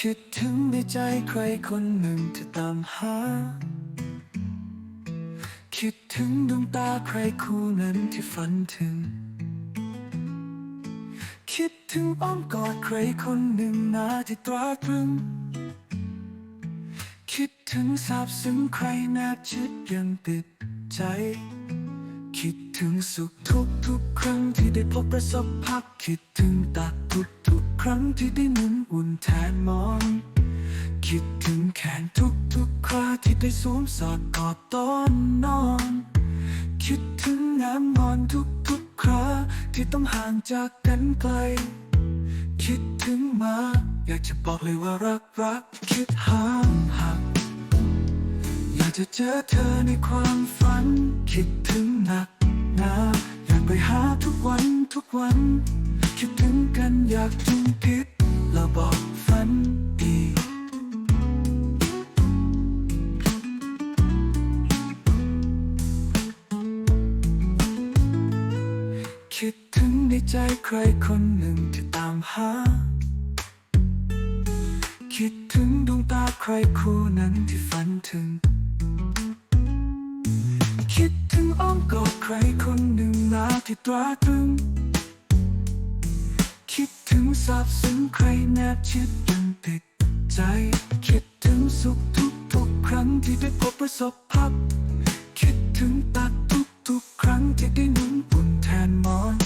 คิดถึงในใจใครคนหนึ่งที่ตามหา คิดถึงดวงตาใครคู่นั้นที่ฝันถึง คิดถึงอ้อมกอดใครคนหนึ่งนาที่ตราตรึง คิดถึงสาบซึ้งใครแนบชิดยังติดใจ คิดถึงสุขทุกทุกครั้งที่ได้พบประสบพักคิดถึงตักทุกทุกครั้งที่ได้นุ่นอุ่นแทนมองคิดถึงแขนทุกทุกคราที่ได้สวมสอดกอดตอนนอน คิดถึงน้ำนอนทุกทุกคราที่ต้องห่างจากกันไกล คิดถึงมา อยากจะบอกเลยว่ารักรักคิดห้ามหา จะเจอเธอในความฝัน คิดถึงหนักหนาอยากไปหาทุกวันทุกวัน คิดถึงกันอยากจุงพิษแล้วบอกฝันดีคิดถึงในใจใครคนหนึ่งที่ตามหา คิดถึงดวงตาใครคู่นั้นที่ฝันถึง คิดถึงอ้อมกอดใครคนหนึ่งนาที่ตราตรึง คิดถึงสาบซึ้งใครแนบชิดยังติดใจ คิดถึงสุขทุกทุกๆครั้งที่ได้พบประสบพบคิดถึงตักทุกทุกๆครั้งที่ได้นุ่นปุ่นแทนมอน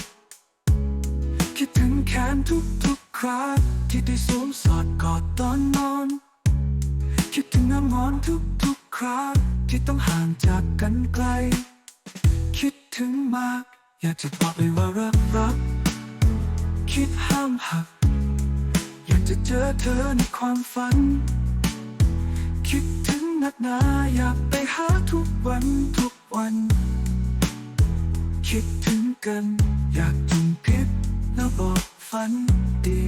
คิดถึงแขนทุกทุกๆคราที่ได้สวมสอดกอดตอนนอน คิดถึงน้ำงอนทุกทุกๆ คราที่ต้องห่างจากกันไกล คิดถึงมาก อยากจะบอกเลยว่ารักรัก คิดห้ามหัก อยากจะเจอเธอในความฝัน คิดถึงนักหนาอยากไปหาทุกวันทุกวัน คิดถึงกัน อยากจุงพิษแล้วบอกฝันดี